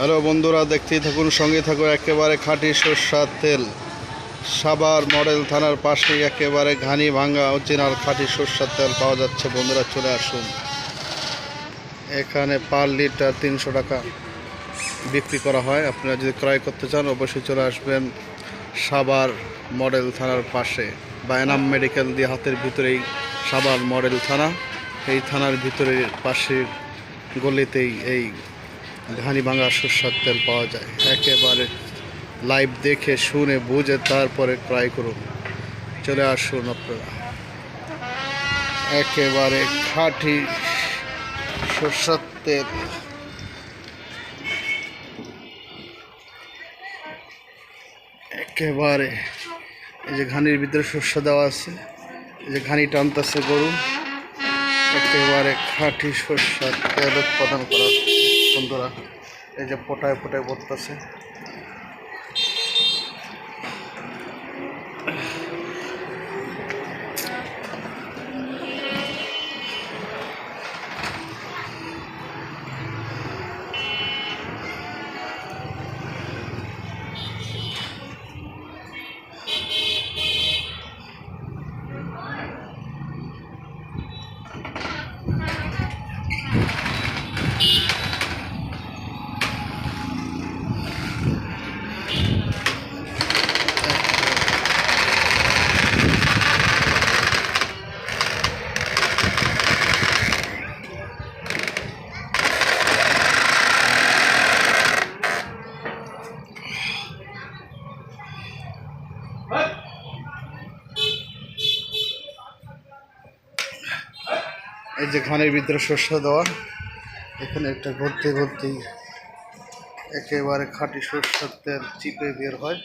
Hello বন্ধুরা দেখতেই থাকুন সঙ্গে থাকুন, একেবারে খাঁটি সরষার তেল। সাবার মডেল থানার পাশেই একেবারে ঘানি ভাঙ্গা অরিজিনাল খাঁটি সরষার তেল পাওয়া যাচ্ছে। বন্ধুরা চলে আসুন। এখানে পার লিটার তিনশো টাকা বিক্রি করা হয়। আপনারা যদি ক্রয় করতে চান, অবশ্যই চলে আসবেন সাবার মডেল থানার পাশে। বা এনাম মেডিকেল দিয়ে হাতের ভিতরেই সাবার মডেল থানা। এই থানার ভিতরের পাশের গলিতেই এই ঘানি ভাঙা সরষার তেল পাওয়া যায়। একেবারে লাইভ দেখে, শুনে, বুঝে, তারপরে ক্রয় করুন। চলে আসুন আপনারা। একেবারে খাঁটি সরষার তেল। একেবারে এই যে ঘানির ভিতরে শস্য দেওয়া আছে, এই যে ঘানি টানতেছে গরু একেবারে খাঁটি সরষার তেল উৎপাদন করা বন্ধুরা এই যে ফোটায় ফোটায় পড়তেছে এই যে ঘানের ভিতরে শস্য দেওয়া, এখানে একটা ঘুরতে ঘুরতেই একেবারে খাঁটি সরষের চিপে বের হয়।